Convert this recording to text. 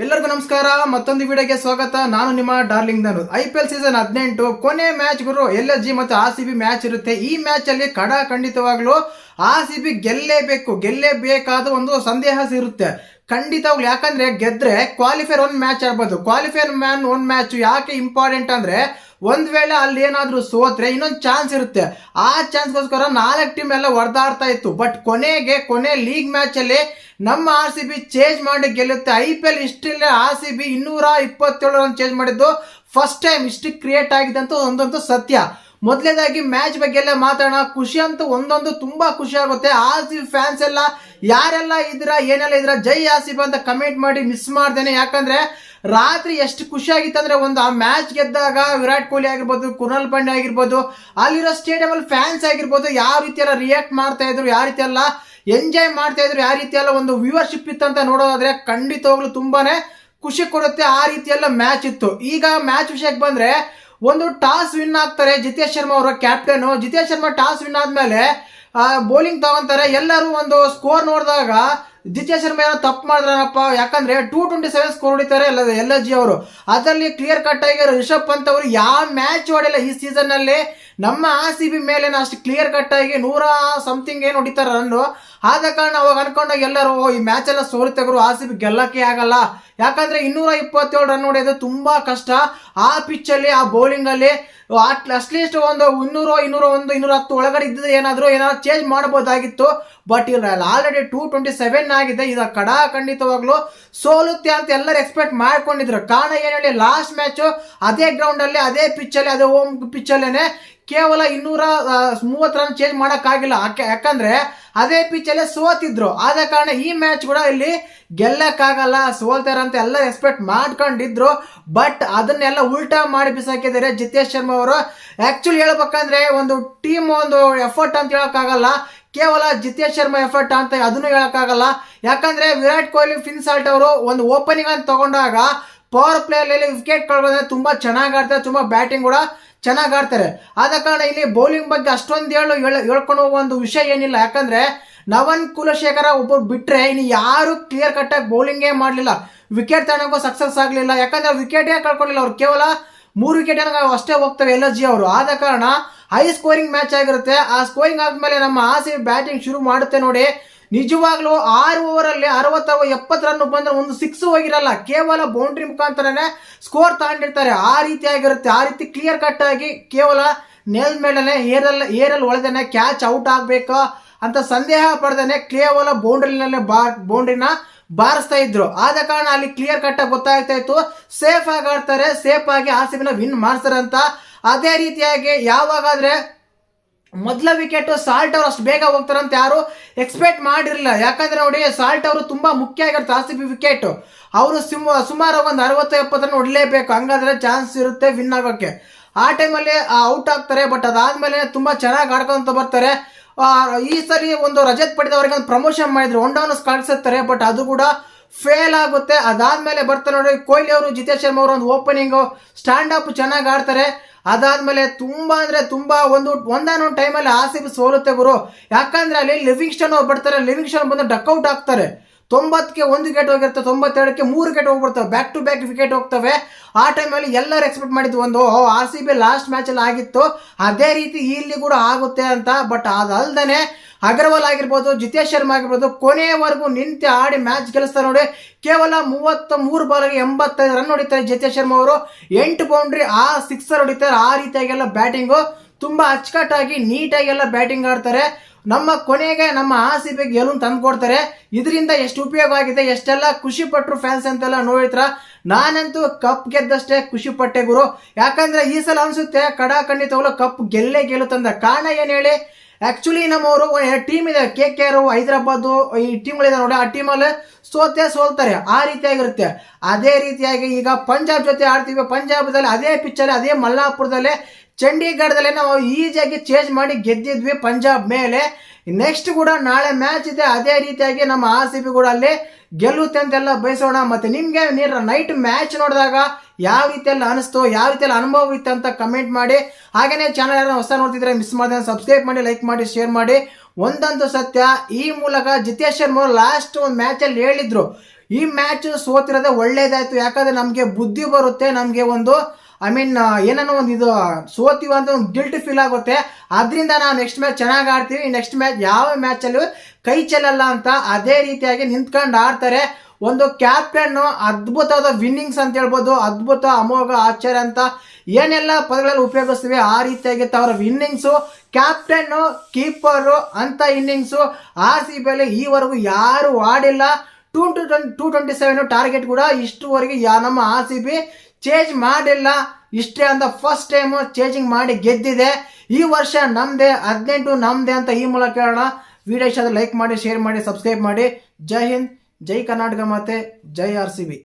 ಎಲ್ಲರಿಗೂ ನಮಸ್ಕಾರ, ಮತ್ತೊಂದು ವಿಡಿಯೋಗೆ ಸ್ವಾಗತ. ನಾನು ನಿಮ್ಮ ಡಾರ್ಲಿಂಗ್ ನಾನು ಐ ಪಿ ಎಲ್ ಸೀಸನ್ ಹದಿನೆಂಟು, ಕೊನೆ ಮ್ಯಾಚ್ ಗುರು ಎಲ್ ಎಸ್ ಜಿ ಮತ್ತು ಆರ್ ಸಿ ಬಿ ಮ್ಯಾಚ್ ಇರುತ್ತೆ. ಈ ಮ್ಯಾಚ್ ಅಲ್ಲಿ ಕಡ ಖಂಡಿತವಾಗ್ಲೂ ಆರ್ ಸಿ ಬಿ ಗೆಲ್ಲೇಬೇಕು. ಗೆಲ್ಲೇಬೇಕಾದ ಒಂದು ಸಂದೇಹ ಇರುತ್ತೆ. ಖಂಡಿತವಾಗ್ಲು, ಯಾಕಂದ್ರೆ ಗೆದ್ರೆ ಕ್ವಾಲಿಫೈರ್ ಒಂದು ಮ್ಯಾಚ್ ಆಗ್ಬೋದು. ಕ್ವಾಲಿಫೈರ್ ಮ್ಯಾನ್ ಒಂದು ಮ್ಯಾಚ್ ಯಾಕೆ ಇಂಪಾರ್ಟೆಂಟ್ ಅಂದ್ರೆ ಒಂದ್ ವೇಳೆ ಅಲ್ಲಿ ಏನಾದರೂ ಸೋತ್ರೆ, ಇನ್ನೊಂದು ಚಾನ್ಸ್ ಇರುತ್ತೆ. ಆ ಚಾನ್ಸ್ಗೋಸ್ಕರ ನಾಲ್ಕು ಟೀಮ್ ಎಲ್ಲ ಹೊಡೆದಾಡ್ತಾ ಇತ್ತು. ಬಟ್ ಕೊನೆಗೆ, ಕೊನೆ ಲೀಗ್ ಮ್ಯಾಚ್ ಅಲ್ಲಿ ನಮ್ಮ ಆರ್ ಸಿ ಬಿ ಚೇಂಜ್ ಮಾಡಿ ಗೆಲ್ಲುತ್ತೆ. ಐ ಪಿ ಎಲ್ ಇಷ್ಟಿಲ್ಲ ಆರ್ ಸಿ ಬಿ ಇನ್ನೂರ ಇಪ್ಪತ್ತೇಳು ರನ್ ಚೇಂಜ್ ಮಾಡಿದ್ದು ಫಸ್ಟ್ ಟೈಮ್ ಇಷ್ಟು ಕ್ರಿಯೇಟ್ ಆಗಿದೆ ಅಂತ ಒಂದೊಂದು ಸತ್ಯ. ಮೊದಲನೇದಾಗಿ ಮ್ಯಾಚ್ ಬಗ್ಗೆ ಎಲ್ಲ ಮಾತಾಡೋಣ. ಖುಷಿ ಅಂತೂ ಒಂದೊಂದು ತುಂಬಾ ಖುಷಿ ಆಗುತ್ತೆ. ಆಸಿಫ್ ಫ್ಯಾನ್ಸ್ ಎಲ್ಲ, ಯಾರೆಲ್ಲ ಇದ್ರ ಏನೆಲ್ಲ ಇದ್ರ ಜೈ ಆಸಿಫ್ ಅಂತ ಕಮೆಂಟ್ ಮಾಡಿ ಮಿಸ್ ಮಾಡ್ದೇನೆ. ಯಾಕಂದ್ರೆ, ರಾತ್ರಿ ಎಷ್ಟು ಖುಷಿ ಆಗಿತ್ತಂದ್ರೆ ಒಂದು ಆ ಮ್ಯಾಚ್ ಗೆದ್ದಾಗ ವಿರಾಟ್ ಕೊಹ್ಲಿ ಆಗಿರ್ಬೋದು, ಕುನಲ್ ಪಾಂಡೆ ಆಗಿರ್ಬೋದು, ಅಲ್ಲಿರೋ ಸ್ಟೇಡಿಯಂ ಅಲ್ಲಿ ಫ್ಯಾನ್ಸ್ ಆಗಿರ್ಬೋದು, ಯಾವ ರೀತಿ ಎಲ್ಲ ರಿಯಾಕ್ಟ್ ಮಾಡ್ತಾ ಇದ್ರು, ಯಾವ ರೀತಿ ಎಲ್ಲ ಎಂಜಾಯ್ ಮಾಡ್ತಾ ಇದ್ರು, ಯಾವ ರೀತಿ ಎಲ್ಲ ಒಂದು ವ್ಯೂವರ್ಶಿಪ್ ಇತ್ತಂತ ನೋಡೋದಾದ್ರೆ ಖಂಡಿತವಾಗ್ಲು ತುಂಬಾನೇ ಖುಷಿ ಕೊಡುತ್ತೆ. ಆ ರೀತಿ ಎಲ್ಲ ಮ್ಯಾಚ್ ಇತ್ತು. ಈಗ ಮ್ಯಾಚ್ ವಿಷಯಕ್ಕೆ ಬಂದ್ರೆ ಒಂದು ಟಾಸ್ ವಿನ್ ಆಗ್ತಾರೆ ಜಿತೇಶ್ ಶರ್ಮಾ ಅವರ captain. Jitesh Sharma toss win ಆದ್ಮೇಲೆ ಬೌಲಿಂಗ್ ತಗೊಂತಾರೆ. ಎಲ್ಲರೂ ಒಂದು ಸ್ಕೋರ್ ನೋಡಿದಾಗ ಜಿತೇಶ್ ಶರ್ಮಾ ಏನೋ ತಪ್ಪು ಮಾಡಿದ್ರಪ್ಪ ಯಾಕಂದ್ರೆ ಟೂ ಟ್ವೆಂಟಿ ಸೆವೆನ್ ಸ್ಕೋರ್ ಹೊಡಿತಾರೆ ಎಲ್ ಜಿ ಅವರು. ಅದರಲ್ಲಿ ಕ್ಲಿಯರ್ ಕಟ್ ಆಗಿ ರಿಷಬ್ ಪಂತ್ ಅವರು ಯಾವ ಮ್ಯಾಚ್ ಹೊಡಿಲ್ಲ ಈ ಸೀಸನ್ನಲ್ಲಿ ನಮ್ಮ ಆರ್ ಸಿ ಬಿ ಮೇಲೆ ಅಷ್ಟು ಕ್ಲಿಯರ್ ಕಟ್ ಆಗಿ ನೂರ ಸಮಥಿಂಗ್ ಏನು ಹೊಡಿತಾರೆ ರನ್ನು ಆದ ಕಾರಣ ಅವಾಗ ಅನ್ಕೊಂಡಾಗ ಎಲ್ಲರೂ ಈ ಮ್ಯಾಚ್ ಎಲ್ಲ ಸೋಲಿತೆಗರು ಆರ್ ಸಿ ಗೆಲ್ಲಕ್ಕೆ ಆಗಲ್ಲ. ಯಾಕಂದ್ರೆ ಇನ್ನೂರ ಇಪ್ಪತ್ತೇಳು ರನ್ ಹೊಡೆಯೋದು ತುಂಬಾ ಕಷ್ಟ. ಆ ಪಿಚ್ ಅಲ್ಲಿ, ಆ ಬೌಲಿಂಗ್ ಅಲ್ಲಿ ಅಟ್ಲೀಸ್ಟ್ ಒಂದು ಇನ್ನೂರು, ಇನ್ನೂರ ಒಂದು, ಇನ್ನೂರ ಹತ್ತು ಒಳಗಡೆ ಇದ್ದಿದ್ದು ಏನಾದರೂ ಏನಾದ್ರು ಚೇಂಜ್ ಮಾಡಬಹುದಾಗಿತ್ತು. ಬಟ್ ಇಲ್ಲ ಆಲ್ರೆಡಿ ಟೂ ಟ್ವೆಂಟಿ ಸೆವೆನ್ ಆಗಿದೆ. ಇದು ಕಡ ಖಂಡಿತವಾಗ್ಲು ಸೋಲುತ್ತೆ ಅಂತ ಎಲ್ಲರೂ ಎಕ್ಸ್ಪೆಕ್ಟ್ ಮಾಡ್ಕೊಂಡಿದ್ರು. ಕಾರಣ ಏನ್ ಹೇಳಿ ಲಾಸ್ಟ್ ಮ್ಯಾಚ್ ಅದೇ ಗ್ರೌಂಡ್ ಅಲ್ಲಿ, ಅದೇ ಪಿಚ್ ಅಲ್ಲಿ, ಅದೇ ಹೋಮ್ ಪಿಚ್ ಅಲ್ಲೇನೆ ಕೇವಲ ಇನ್ನೂರ ಮೂವತ್ತು ರನ್ ಚೇಂಜ್ ಮಾಡೋಕ್ಕಾಗಿಲ್ಲ. ಯಾಕೆ- ಯಾಕಂದ್ರೆ ಅದೇ ಪಿಚ್ ಅಲ್ಲೇ ಸೋತಿದ್ರು. ಆದ ಕಾರಣ ಈ ಮ್ಯಾಚ್ ಕೂಡ ಇಲ್ಲಿ ಗೆಲ್ಲಕ್ಕಾಗಲ್ಲ. ಸೋಲ್ತಾರ ಅಂತ ಎಲ್ಲ ಎಕ್ಸ್ಪೆಕ್ಟ್ ಮಾಡ್ಕೊಂಡಿದ್ರು. ಬಟ್ ಅದನ್ನೆಲ್ಲ ಉಲ್ಟಾ ಮಾಡಿ ಬಿಸಾಕಿದ್ದಾರೆ ಜಿತೇಶ್ ಶರ್ಮಾ ಅವರು. ಆ್ಯಕ್ಚುಲಿ ಹೇಳ್ಬೇಕಂದ್ರೆ ಒಂದು ಟೀಮ್ ಒಂದು ಎಫರ್ಟ್ ಅಂತ ಹೇಳಕ್ಕಾಗಲ್ಲ. ಕೇವಲ ಜಿತೇಶ್ ಶರ್ಮಾ ಎಫರ್ಟ್ ಅಂತ ಅದನ್ನು ಹೇಳೋಕ್ಕಾಗಲ್ಲ. ಯಾಕಂದ್ರೆ ವಿರಾಟ್ ಕೊಹ್ಲಿ ಫಿನ್ಸಾಲ್ಟ್ ಅವರು ಒಂದು ಓಪನಿಂಗ್ ಅಂತ ತಗೊಂಡಾಗ ಪವರ್ ಪ್ಲೇ ಅಲ್ಲಿ ವಿಕೆಟ್ ಕಳ್ಕೊಂಡ್ರೆ ತುಂಬಾ ಚೆನ್ನಾಗಿ ಆಡ್ತಾರೆ. ತುಂಬಾ ಬ್ಯಾಟಿಂಗ್ ಕೂಡ ಚೆನ್ನಾಗಿ ಆಡ್ತಾರೆ. ಆದ ಕಾರಣ ಇಲ್ಲಿ ಬೌಲಿಂಗ್ ಬಗ್ಗೆ ಅಷ್ಟೊಂದು ಹೇಳು ಹೇಳ್- ಹೇಳ್ಕೊಂಡು ಹೋಗುವ ಒಂದು ವಿಷಯ ಏನಿಲ್ಲ. ಯಾಕಂದ್ರೆ ನವನ್ ಕುಲಶೇಖರ ಒಬ್ಬರು ಬಿಟ್ರೆ ಇನ್ನು ಯಾರು ಕ್ಲಿಯರ್ ಕಟ್ ಆಗಿ ಬೌಲಿಂಗೇ ಮಾಡಲಿಲ್ಲ. ವಿಕೆಟ್ ತಗೊಳಕ್ಕೂ ಸಕ್ಸಸ್ ಆಗಲಿಲ್ಲ. ಯಾಕಂದ್ರೆ ವಿಕೆಟೇ ಕಳ್ಕೊಂಡಿಲ್ಲ. ಅವ್ರು ಕೇವಲ ಮೂರು ವಿಕೆಟ್ ಅಷ್ಟೇ ಹೋಗ್ತವೆ ಎಲ್ ಜಿ ಅವರು. ಆದ ಕಾರಣ ಹೈ ಸ್ಕೋರಿಂಗ್ ಮ್ಯಾಚ್ ಆಗಿರುತ್ತೆ. ಆ ಸ್ಕೋರಿಂಗ್ ಆದ್ಮೇಲೆ ನಮ್ಮ ಆಸೆ ಬ್ಯಾಟಿಂಗ್ ಶುರು ಮಾಡುತ್ತೆ ನೋಡಿ. ನಿಜವಾಗ್ಲೂ ಆರು ಓವರಲ್ಲಿ ಅರವತ್ತ ಎಪ್ಪತ್ತು ರನ್ ಬಂದ್ರೆ ಒಂದು ಸಿಕ್ಸ್ ಹೋಗಿರಲ್ಲ. ಕೇವಲ ಬೌಂಡ್ರಿ ಮುಖಾಂತರನೇ ಸ್ಕೋರ್ ತಗೊಂಡಿರ್ತಾರೆ. ಆ ರೀತಿ ಆಗಿರುತ್ತೆ ಆ ರೀತಿ ಕ್ಲಿಯರ್ ಕಟ್ ಆಗಿ ಕೇವಲ ನೆಲ್ ಮೇಲೇ ಏರಲ್ಲಿ ಏರಲ್ಲಿ ಒಳದೇನೆ ಕ್ಯಾಚ್ ಔಟ್ ಆಗಬೇಕು ಅಂತ ಸಂದೇಹ ಪಡೆದೇನೆ ಕೇವಲ ಬೌಂಡ್ರಿನಲ್ಲೇ ಬಾ ಬೌಂಡ್ರಿನ ಬಾರಿಸ್ತಾ ಇದ್ರು. ಆದ ಕಾರಣ ಅಲ್ಲಿ ಕ್ಲಿಯರ್ ಕಟ್ ಗೊತ್ತಾಗ್ತಾ ಇತ್ತು. ಸೇಫ್ ಆಗಿ ಆಡ್ತಾರೆ. ಸೇಫ್ ಆಗಿ ಆರ್ ವಿನ್ ಮಾಡ್ತಾರೆ ಅಂತ. ಅದೇ ರೀತಿಯಾಗಿ ಯಾವಾಗಾದ್ರೆ ಮೊದಲ ವಿಕೆಟ್ ಸಾಲ್ಟ್ ಅವರು ಅಷ್ಟು ಬೇಗ ಹೋಗ್ತಾರಂತ ಯಾರು ಎಕ್ಸ್ಪೆಕ್ಟ್ ಮಾಡಿರಲಿಲ್ಲ. ಯಾಕಂದ್ರೆ ನೋಡಿ ಸಾಲ್ಟ್ ಅವರು ತುಂಬಾ ಮುಖ್ಯ ಆಗಿರುತ್ತೆ ಆರ್ ಸಿ ಬಿ ವಿಕೆಟ್ ಅವರು ಸಿಮ್ ಸುಮಾರು ಒಂದು ಅರವತ್ತು ಎಪ್ಪತ್ತನ್ನು ಹೊಡಲೇಬೇಕು. ಹಂಗಾದ್ರೆ ಚಾನ್ಸ್ ಇರುತ್ತೆ ವಿನ್ ಆಗೋಕ್ಕೆ ಆ ಟೈಮಲ್ಲಿ ಔಟ್ ಆಗ್ತಾರೆ ಬಟ್ ಅದಾದ್ಮೇಲೆ ತುಂಬಾ ಚೆನ್ನಾಗಿ ಆಡ್ಕೊಂತ ಬರ್ತಾರೆ. ಈ ಸರಿ ಒಂದು ರಜತ್ ಪಡೆದವರಿಗೆ ಒಂದು ಪ್ರಮೋಷನ್ ಮಾಡಿದ್ರು. ಒನ್ ಡೌನ್ ಕಳಿಸುತ್ತಾರೆ ಬಟ್ ಅದು ಕೂಡ ಫೇಲ್ ಆಗುತ್ತೆ. ಅದಾದ್ಮೇಲೆ ಬರ್ತಾರೆ ನೋಡಿ, ಕೊಹ್ಲಿ ಅವರು, ಜಿತೇಶ್ ಶರ್ಮಾ ಅವರು ಒಂದು ಓಪನಿಂಗು ಸ್ಟ್ಯಾಂಡ್ ಅಪ್ ಚೆನ್ನಾಗಿ ಆಡ್ತಾರೆ. ಅದಾದ್ಮೇಲೆ ತುಂಬಾ ಅಂದ್ರೆ ತುಂಬಾ ಒಂದು, ಒಂದಾನೊಂದು ಟೈಮಲ್ಲಿ ಬಿ ಸೋಲುತ್ತೆ ಗುರು. ಯಾಕಂದ್ರೆ ಅಲ್ಲಿ ಲಿವಿಂಗ್ಸ್ಟನ್ ಅವ್ರು ಬರ್ತಾರೆ ಲಿವಿಂಗ್ಸ್ಟನ್ ಬಂದು ಡಕ್ಔಟ್ ಆಗ್ತಾರೆ ತೊಂಬತ್ತಕ್ಕೆ ಒಂದು ವಿಕೆಟ್ ಹೋಗಿರುತ್ತೆ, ತೊಂಬತ್ತೆರಡಕ್ಕೆ ಮೂರು ವಿಕೆಟ್ ಹೋಗ್ಬಿಡ್ತವೆ. ಬ್ಯಾಕ್ ಟು ಬ್ಯಾಕ್ ವಿಕೆಟ್ ಹೋಗ್ತವೆ. ಆ ಟೈಮಲ್ಲಿ ಎಲ್ಲರೂ ಎಕ್ಸ್ಪೆಕ್ಟ್ ಮಾಡಿದ್ವಿ ಒಂದು ಆರ್ ಸಿ ಬಿ ಲಾಸ್ಟ್ ಮ್ಯಾಚಲ್ಲಿ ಆಗಿತ್ತು. ಅದೇ ರೀತಿ ಇಲ್ಲಿ ಕೂಡ ಆಗುತ್ತೆ ಅಂತ ಬಟ್ ಅದಲ್ದೇ ಅಗರ್ವಾಲ್ ಆಗಿರ್ಬೋದು, ಜಿತೇಶ್ ಶರ್ಮಾ ಆಗಿರ್ಬೋದು ಕೊನೆಯವರೆಗೂ ನಿಂತು ಆಡಿ ಮ್ಯಾಚ್ ಗೆಲ್ಲಿಸ್ತಾರೆ ನೋಡಿ. ಕೇವಲ ಮೂವತ್ತ ಮೂರು ಬಾಲ್ಗೆ ಎಂಬತ್ತೈದು ರನ್ ಹೊಡಿತಾರೆ ಜಿತೇಶ್ ಶರ್ಮಾ ಅವರು. ಎಂಟು ಬೌಂಡ್ರಿ ಆ ಸಿಕ್ಸರ್ ಹೊಡಿತಾರೆ. ಆ ರೀತಿಯಾಗೆಲ್ಲ ಬ್ಯಾಟಿಂಗು ತುಂಬ ಅಚ್ಚುಕಟ್ಟಾಗಿ ನೀಟಾಗಿ ಎಲ್ಲ ಬ್ಯಾಟಿಂಗ್ ಆಡ್ತಾರೆ. ನಮ್ಮ ಕೊನೆಗೆ, ನಮ್ಮ ಆರ್ ಸಿ ಬಿ ಗೆಲುವು ಇದರಿಂದ ಎಷ್ಟು ಉಪಯೋಗ ಆಗಿದೆ, ಎಷ್ಟೆಲ್ಲ ಖುಷಿ ಪಟ್ಟರು ಫ್ಯಾನ್ಸ್ ಅಂತೆಲ್ಲ ನೋಡಿದ್ರ? ನಾನಂತೂ ಕಪ್ ಗೆದ್ದಷ್ಟೇ ಖುಷಿ ಪಟ್ಟೆ ಗುರು. ಯಾಕಂದ್ರೆ ಈ ಸಲ ಅನ್ಸುತ್ತೆ ಕಡಾಖಂಡಿ ತಗೊಳ್ಳೋ ಕಪ್ ಗೆಲ್ಲೇ ತಂದ ಕಾರಣ ಏನ್ ಹೇಳಿ? ಆಕ್ಚುಲಿ ನಮ್ಮವರು ಟೀಮ್ ಇದೆ ಕೆ ಕೆ ಆರ್ ಹೈದರಾಬಾದ್, ಈ ಟೀಮ್ಗಳಿದೆ ನೋಡಿ ಆ ಟೀಮಲ್ಲಿ ಸೋತೆ ಸೋಲ್ತಾರೆ, ಆ ರೀತಿಯಾಗಿರುತ್ತೆ. ಅದೇ ರೀತಿಯಾಗಿ ಈಗ ಪಂಜಾಬ್ ಜೊತೆ ಆಡ್ತೀವಿ, ಪಂಜಾಬ್ದಲ್ಲಿ ಅದೇ ಪಿಚ್ಚಲ್ಲಿ ಅದೇ ಮಲ್ಲಾಪುರದಲ್ಲೇ ಚಂಡೀಗಢದಲ್ಲೇ ನಾವು ಈಸಿಯಾಗಿ ಚೇಂಜ್ ಮಾಡಿ ಗೆದ್ದಿದ್ವಿ ಪಂಜಾಬ್ ಮೇಲೆ. ನೆಕ್ಸ್ಟ್ ಕೂಡ ನಾಳೆ ಮ್ಯಾಚ್ ಇದೆ, ಅದೇ ರೀತಿಯಾಗಿ ನಮ್ಮ ಆರ್ ಸಿ ಬಿ ಕೂಡ ಅಲ್ಲಿ ಗೆಲ್ಲುತ್ತೆ ಅಂತೆಲ್ಲ ಬಯಸೋಣ. ಮತ್ತೆ ನಿಮ್ಗೆ ನೀರ ನೈಟ್ ಮ್ಯಾಚ್ ನೋಡಿದಾಗ ಯಾವ ರೀತಿಯಲ್ಲಿ ಅನಿಸ್ತು, ಯಾವ ರೀತಿಯಲ್ಲಿ ಅನುಭವ ಇತ್ತು ಅಂತ ಕಮೆಂಟ್ ಮಾಡಿ. ಹಾಗೇನೇ ಚಾನಲ್ ಯಾರು ಹೊಸ ನೋಡ್ತಿದ್ರೆ ಮಿಸ್ ಮಾಡಿದ್ರೆ ಸಬ್ಸ್ಕ್ರೈಬ್ ಮಾಡಿ ಲೈಕ್ ಮಾಡಿ ಶೇರ್ ಮಾಡಿ. ಒಂದಂತೂ ಸತ್ಯ, ಈ ಮೂಲಕ ಜಿತೇಶ್ ಶರ್ಮಾ ಲಾಸ್ಟ್ ಒಂದು ಮ್ಯಾಚಲ್ಲಿ ಹೇಳಿದ್ರು. ಈ ಮ್ಯಾಚ್ ಸೋತಿರೋದೇ ಒಳ್ಳೇದಾಯ್ತು. ಯಾಕಂದ್ರೆ ನಮಗೆ ಬುದ್ಧಿ ಬರುತ್ತೆ, ನಮಗೆ ಒಂದು ಐ ಮೀನ್ ಏನೋ ಒಂದು ಇದು, ಸೋತೀವಿ ಅಂತ ಒಂದು ಗಿಲ್ಟ್ ಫೀಲ್ ಆಗುತ್ತೆ. ಅದರಿಂದ ನಾವು ನೆಕ್ಸ್ಟ್ ಮ್ಯಾಚ್ ಚೆನ್ನಾಗಿ ಆಡ್ತೀವಿ ನೆಕ್ಸ್ಟ್ ಮ್ಯಾಚ್ ಯಾವ ಮ್ಯಾಚಲ್ಲೂ ಕೈ ಚೆಲ್ಲಲ್ಲ ಅಂತ ಅದೇ ರೀತಿಯಾಗಿ ನಿಂತ್ಕೊಂಡು ಆಡ್ತಾರೆ. ಒಂದು ಕ್ಯಾಪ್ಟನ್ನು ಅದ್ಭುತವಾದ ವಿನ್ನಿಂಗ್ಸ್ ಅಂತ ಹೇಳ್ಬೋದು. ಅದ್ಭುತ ಅಮೋಘ ಆಶ್ಚರ್ಯ ಅಂತ ಏನೆಲ್ಲ ಪದಗಳಲ್ಲಿ ಉಪಯೋಗಿಸ್ತೀವಿ ಆ ರೀತಿಯಾಗಿ ಅವರ ವಿನ್ನಿಂಗ್ಸು ಕ್ಯಾಪ್ಟನ್ನು ಕೀಪರು ಅಂತ ಇನ್ನಿಂಗ್ಸು ಆ ಸಿ ಬಿಯಲ್ಲಿ ಈವರೆಗೂ ಯಾರು ಆಡಿಲ್ಲ. Two two twenty two twenty seven target ಕೂಡ ಇಷ್ಟುವರೆಗೆ ಯಾ ನಮ್ಮ ಆರ್ ಸಿ ಬಿ ಚೇಂಜ್ ಮಾಡಿಲ್ಲ. ಇಷ್ಟೇ ಅಂತ ಫಸ್ಟ್ ಟೈಮು ಚೇಂಜಿಂಗ್ ಮಾಡಿ ಗೆದ್ದಿದೆ. ಈ ವರ್ಷ ನಮ್ಮದೇ ಹದಿನೆಂಟು ನಮ್ಮದೇ ಅಂತ ಈ ಮೂಲಕ ಹೇಳೋಣ. ವಿಡಿಯೋ ಇಷ್ಟ ಲೈಕ್ ಮಾಡಿ ಶೇರ್ ಮಾಡಿ ಸಬ್ಸ್ಕ್ರೈಬ್ ಮಾಡಿ. ಜೈ ಹಿಂದ್, ಜೈ ಕರ್ನಾಟಕ ಮಾತೆ, ಜೈ ಆರ್ ಸಿ ಬಿ.